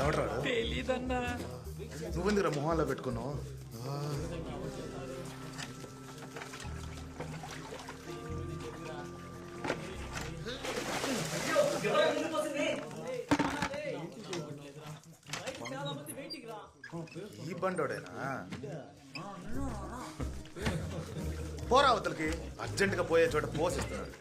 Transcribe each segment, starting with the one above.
ఎవడ్రాడు తెలీదన్నా. నువ్వెందుకురా మొహాల్లో పెట్టుకున్నావు? ఈ బండోడేనా? పోరా అవతలకి. అర్జెంటుగా పోయే చోట పోసిస్తున్నాడు.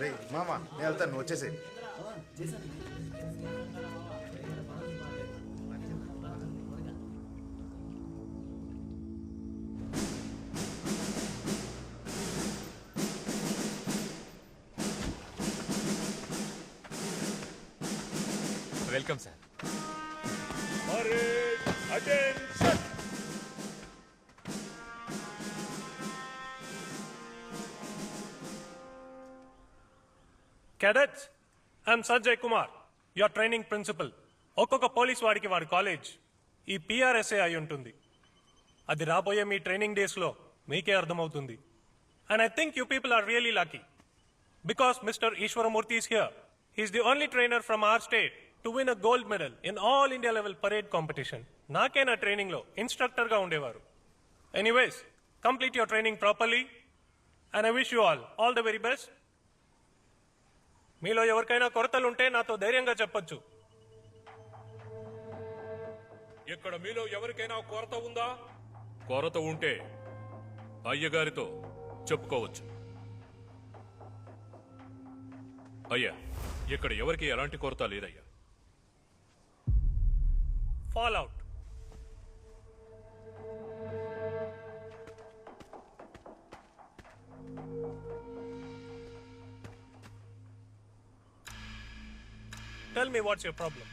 రే మామ నేను వెళ్తాను నువ్వు వచ్చేసేయ్. Welcome sir. Cadets, I'm Sanjay Kumar, your training principal. ఒక్కొక్క పోలీస్ వాడికి వాడి కాలేజ్ ఈ పిఆర్ఎస్ఏ అయి ఉంటుంది. అది రాబోయే మీ ట్రైనింగ్ డేస్లో మీకే అర్థమవుతుంది. And I think you people are really lucky because mister Eeswaramurthy is here he's the only trainer from our state to win a gold medal in all India level parade competition నాకే నా ట్రైనింగ్లో ఇన్స్ట్రక్టర్గా ఉండేవారు. Anyways complete your training properly and I wish you all all the very best మీలో ఎవరికైనా కొరతలుంటే నాతో ధైర్యంగా చెప్పొచ్చు. ఇక్కడ మీలో ఎవరికైనా కొరత ఉందా? కొరత ఉంటే అయ్యగారితో చెప్పుకోవచ్చు. అయ్యా ఇక్కడ ఎవరికి ఎలాంటి కొరత లేదయ్యా? fallout. Tell me what's your problem.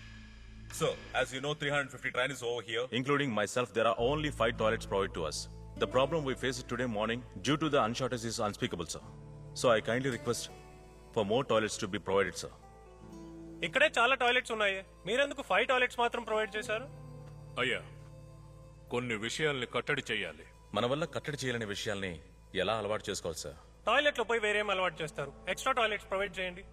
So, as you know, 350 train is over here. Including myself, there are only five toilets provided to us. The problem we faced today morning due to the unshortage is unspeakable, sir. So I kindly request for more toilets to be provided, sir. ఇక్కడే చాలా toilets ఉన్నాయి. మీరెందుకు five toilets మాత్రం provide చేశారు? అయ్యా కొన్ని విషయాల్ని కట్టడి చెయ్యాలి మన వల్ల కట్టడి చేయలేని విషయాల్ని ఎలా అలవాటు చేసుకోవాలి సార్? టాయిలెట్లో పోయి వేరేం అలవాటు చేస్తారు? ఎక్స్ట్రా టాయిలెట్స్ ప్రొవైడ్ చేయండి.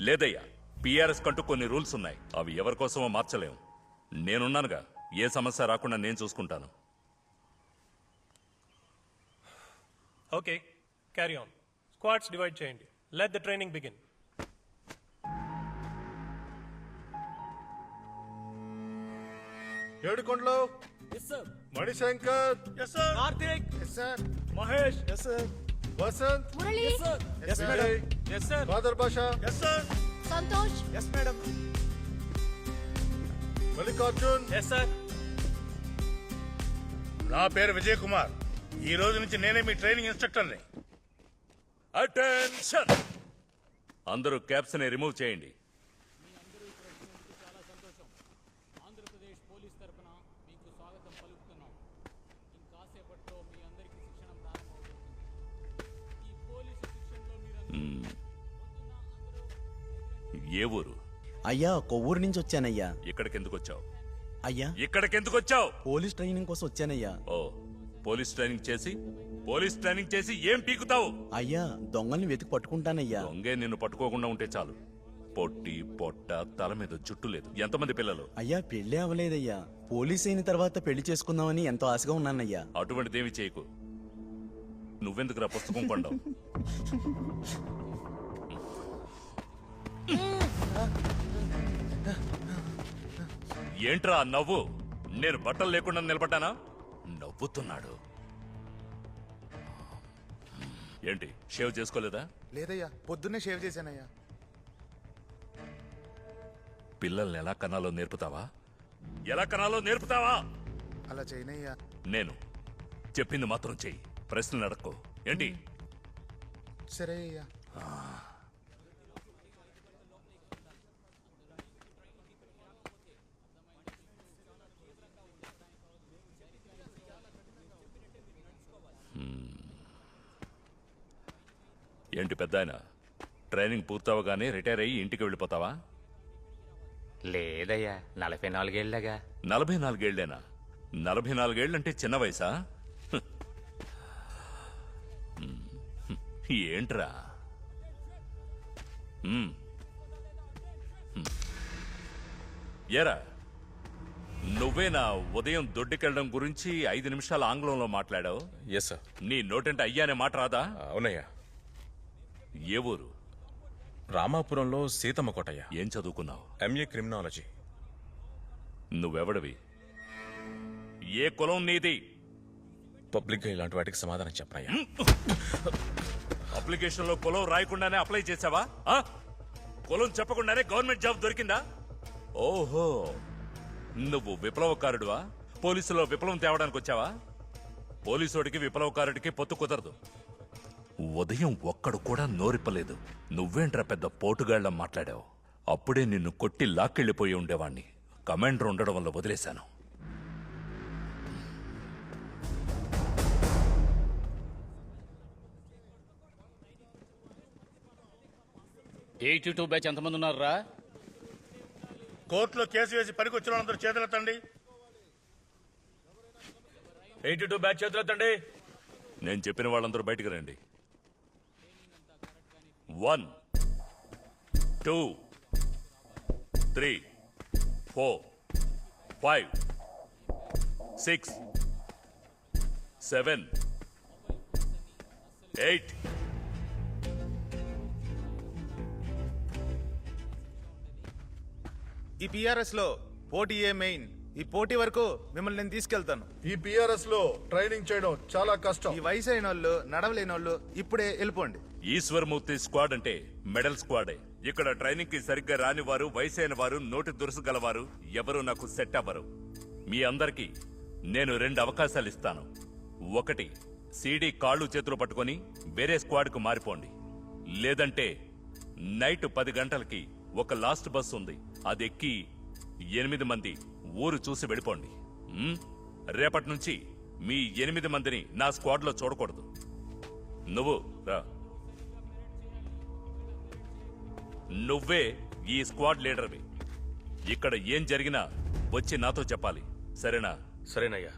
లేదయ్యా పిఆర్ఎస్ కంటూ కొన్ని రూల్స్ ఉన్నాయి. అవి ఎవరి కోసమో మార్చలేము నేనున్నానుగా ఏ సమస్య రాకుండా నేను చూసుకుంటాను. Okay carry on squads divide చేయండి. Let the training begin Yedukondalu? Manishankar? Karthik. Sir Mahesh. Vasanth? Khader Basha Santhosh. Mallikarjun? Yes sir నా పేరు విజయ్ కుమార్ ఈ రోజు నుంచి నేనే మీ ట్రైనింగ్ ఇన్స్ట్రక్టర్ని. అటెన్షన్! అందరూ క్యాప్స్ని రిమూవ్ చేయండి. ఏ ఊరు? అయ్యా కొవ్వూరు నుంచి వచ్చానయ్యా. ఇక్కడికెందుకు వచ్చావు అయ్యా. ఇక్కడికెందుకు వచ్చావు పోలీస్ ట్రైనింగ్ కోసం వచ్చానయ్యా. ఓ పోలీస్ ట్రైనింగ్ చేసి పోలీస్ ట్రైనింగ్ చేసి ఏం పీకుతావు? అయ్యా దొంగల్ని వెతికి పట్టుకుంటానయ్యా. దొంగే నిన్ను పట్టుకోకుండా ఉంటే చాలు. పొట్టి పొట్ట తల మీద జుట్టు లేదు. ఎంతమంది పిల్లలు? అయ్యా పెళ్ళి అవ్వలేదయ్యా. పోలీస్ అయిన తర్వాత పెళ్ళి చేసుకుందామని ఎంతో ఆశగా ఉన్నానయ్యా. అటువంటిదేమి చేయకు. నువ్వెందుకురా పుస్తకం కొండవు ఏంట్రా నవ్వు? నేను బట్టలు లేకుండా నిలబడ్డానా? నవ్వుతున్నాడు. ఏంటి షేవ్ చేసుకోలేదా? లేదయ్యా పొద్దున్నే షేవ్ చేశానయ్యా. పిల్లల్ని ఎలా కనాలో నేర్పుతావా? ఎలా కనాలో నేర్పుతావా? అలా చేయనయ్యా. నేను చెప్పింది మాత్రం చెయ్యి. ప్రశ్నలు అడక్కో. ఏంటి? సరే అయ్యా. ఏంటి పెద్ద ట్రైనింగ్ పూర్తవగానే రిటైర్ అయ్యి ఇంటికి వెళ్ళిపోతావా? లేదయ్యా నలభై నాలుగేళ్ళగా. నలభై నాలుగేళ్ళేనా? నలభై నాలుగేళ్ళంటే చిన్న వయసా? హ్. హ్మ్. హ్మ్. ఏంట్రా. ఏరా? నువ్వేనా ఉదయం దొడ్డికెళ్ళడం గురించి ఐదు నిమిషాలు ఆంగ్లంలో మాట్లాడావు? ఎస్ సార్ నీ నోటంటే అయ్యానే మాట రాదా? అవునయ్యా. ఏ ఊరు? రామాపురంలో సీతమ్మ కోటయ్య. ఏం చదువుకున్నావు? MA criminology నువ్వెవడవి? ఏ కులం నీది? పబ్లిక్గా ఇలాంటి వాటికి సమాధానం చెప్పనయ్యా. అప్లికేషన్లో కులం రాయకుండానే అప్లై చేసావా? ఆ? కులం చెప్పకుండానే గవర్నమెంట్ జాబ్ దొరికిందా? ఓహో. నువ్వు విప్లవకారుడువా? పోలీసులో విప్లవం తేవడానికి వచ్చావా పోలీసోడికి విప్లవకారుడికి పొత్తు కుదరదు. ఉదయం ఒక్కడు కూడా నోరిప్పలేదు. నువ్వేంట్రా పెద్ద పోటుగాళ్ళ మాట్లాడావు? అప్పుడే నిన్ను కొట్టి లాక్కెళ్ళిపోయి ఉండేవాణ్ణి. కమాండర్ ఉండడం వల్ల వదిలేశాను. ఎయిటీ టూ బ్యాచ్ ఎంతమంది ఉన్నారా కోర్టులో కేసు వేసి పనికి వచ్చిన వాళ్ళందరూ చేతులెత్తండి. ఎయిటీ టూ బ్యాచ్ చేతులెత్తండి. నేను చెప్పిన వాళ్ళందరూ బయటికి రండి. One two three four five six seven eight. ఈ పిఆర్ఎస్లో పోటీయే మెయిన్ ఈ పోటీ వరకు మిమ్మల్ని నేను తీసుకెళ్తాను. ఈ పిఆర్ఎస్లో ట్రైనింగ్ చేయడం చాలా కష్టం. ఈ వయసు అయిన వాళ్ళు నడవలేని వాళ్ళు ఇప్పుడే వెళ్ళిపోండి. ఈశ్వర్మూర్తి స్క్వాడ్ అంటే మెడల్ స్క్వాడే. ఇక్కడ ట్రైనింగ్కి సరిగ్గా రాని వారు వయసైన వారు నోటి దురుసు గలవారు ఎవరు నాకు సెట్ అవ్వరు. మీ అందరికీ నేను రెండు అవకాశాలు ఇస్తాను. ఒకటి సీడీ కాళ్ళు చేతులు పట్టుకొని వేరే స్క్వాడ్కు మారిపోండి. లేదంటే నైట్ పది గంటలకి ఒక లాస్ట్ బస్ ఉంది. అది ఎక్కి ఎనిమిది మంది ఊరు చూసి వెళ్ళిపోండి. రేపటి నుంచి మీ ఎనిమిది మందిని నా స్క్వాడ్లో చూడకూడదు. నువ్వు రా. నువ్వే ఈ స్క్వాడ్ లీడర్వి. ఇక్కడ ఏం జరిగినా వచ్చి నాతో చెప్పాలి. సరేనా? సరేనయ్యా.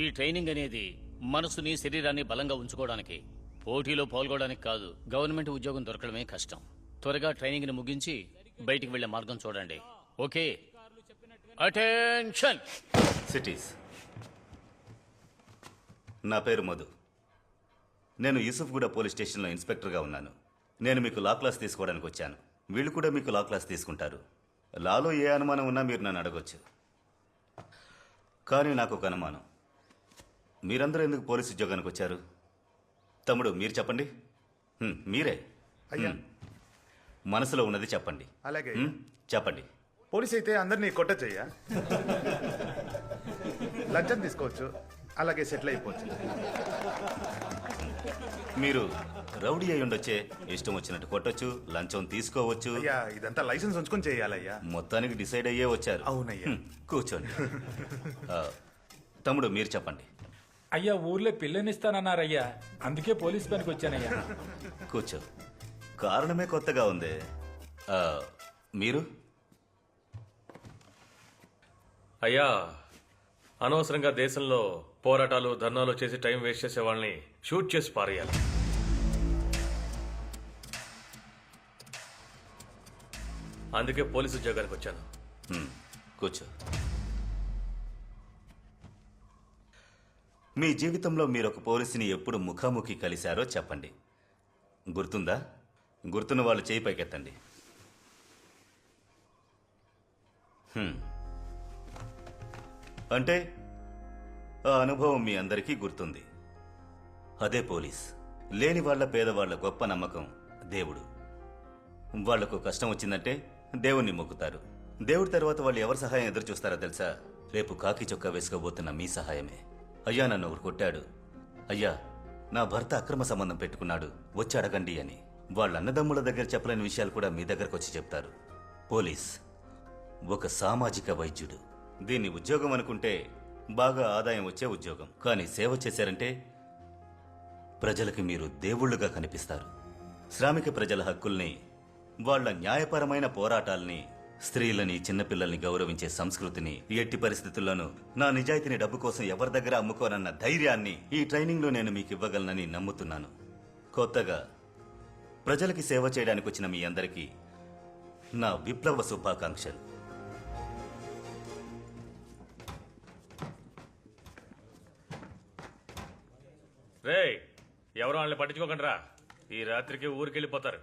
ఈ ట్రైనింగ్ అనేది మనసుని శరీరాన్ని బలంగా ఉంచుకోవడానికి పోటీలో పాల్గొనడానికి కాదు గవర్నమెంట్ ఉద్యోగం దొరకడమే కష్టం. త్వరగా ట్రైనింగ్ని ముగించి బయటికి వెళ్ళే మార్గం చూడండి. ఓకే? అటెన్షన్! సిటీస్. నా పేరు మధు. నేను యూసుఫ్గూడ పోలీస్ స్టేషన్లో ఇన్స్పెక్టర్గా ఉన్నాను. నేను మీకు లా క్లాస్ తీసుకోవడానికి వచ్చాను. వీళ్ళు కూడా మీకు లా క్లాస్ తీసుకుంటారు. లాలో ఏ అనుమానం ఉన్నా మీరు నన్ను అడగొచ్చు. కానీ నాకు ఒక అనుమానం. మీరందరూ ఎందుకు పోలీస్ ఉద్యోగానికి వచ్చారు? తమ్ముడు మీరు చెప్పండి. హ్మ్, మీరే. అయ్యా. హ్మ్. మనసులో ఉన్నది చెప్పండి. అలాగే. హ్మ్, చెప్పండి. పోలీస్ అయితే అందరినీ కొట్టచ్చయ్యా. లంచం తీసుకోవచ్చు. అలాగే సెటిల్ అయిపోవచ్చు. మీరు రౌడీ అయి ఉండొచ్చే. ఇష్టం వచ్చినట్టు కొట్టొచ్చు లంచం తీసుకోవచ్చు. అయ్యా ఇదంతా లైసెన్స్ ఉంచుకొని చేయాలయ్యా. మొత్తానికి డిసైడ్ అయ్యే వచ్చారు. అవునయ్యా. కూర్చోండి. ఆ, తమ్ముడు మీరు చెప్పండి. అయ్యా ఊర్లో పిల్లనిస్తానన్నారయ్యా. అందుకే పోలీస్ పనికి వచ్చానయ్యా. కూర్చో. కారణమే కొత్తగా ఉంది. ఆ, మీరు? అయ్యా అనవసరంగా దేశంలో పోరాటాలు ధర్నాలు చేసి టైం వేస్ట్ చేసే వాళ్ళని షూట్ చేసి పారేయాలి. అందుకే పోలీసు ఉద్యోగానికి వచ్చాను. కూర్చో. మీ జీవితంలో మీరు ఒక పోలీసుని ఎప్పుడు ముఖాముఖి కలిశారో చెప్పండి. గుర్తుందా? గుర్తున్న వాళ్ళు చేయి పైకెత్తండి. అంటే ఆ అనుభవం మీ అందరికీ గుర్తుంది. అదే పోలీస్. లేని వాళ్ళ పేదవాళ్ళ గొప్ప నమ్మకం దేవుడు. వాళ్ళకు కష్టం వచ్చిందంటే దేవుణ్ణి మొక్కుతారు. దేవుడి తర్వాత వాళ్ళు ఎవరి సహాయం ఎదురు చూస్తారో తెలుసా? రేపు కాకి చొక్కా వేసుకోబోతున్న మీ సహాయమే. అయ్యా నన్ను ఒకరు కొట్టాడు. అయ్యా నా భర్త అక్రమ సంబంధం పెట్టుకున్నాడు. వచ్చి అడగండి అని. వాళ్ళ అన్నదమ్ముల దగ్గర చెప్పలేని విషయాలు కూడా మీ దగ్గరకు వచ్చి చెప్తారు. పోలీస్ ఒక సామాజిక వైద్యుడు. దీన్ని ఉద్యోగం అనుకుంటే బాగా ఆదాయం వచ్చే ఉద్యోగం. కానీ సేవ చేశారంటే ప్రజలకి మీరు దేవుళ్ళుగా కనిపిస్తారు. శ్రామిక ప్రజల హక్కుల్ని వాళ్ళ న్యాయపరమైన పోరాటాల్ని స్త్రీలని చిన్నపిల్లల్ని గౌరవించే సంస్కృతిని ఎట్టి పరిస్థితుల్లోనూ నా నిజాయితీని డబ్బు కోసం ఎవరి దగ్గర అమ్ముకోనన్న ధైర్యాన్ని ఈ ట్రైనింగ్లో నేను మీకు ఇవ్వగలనని నమ్ముతున్నాను. కొత్తగా ప్రజలకి సేవ చేయడానికి వచ్చిన మీ అందరికీ నా విప్లవ శుభాకాంక్షలు. రేయ్ ఎవరు వాళ్ళని పట్టించుకోకండి రా ఈ రాత్రికి ఊరికి వెళ్ళిపోతారు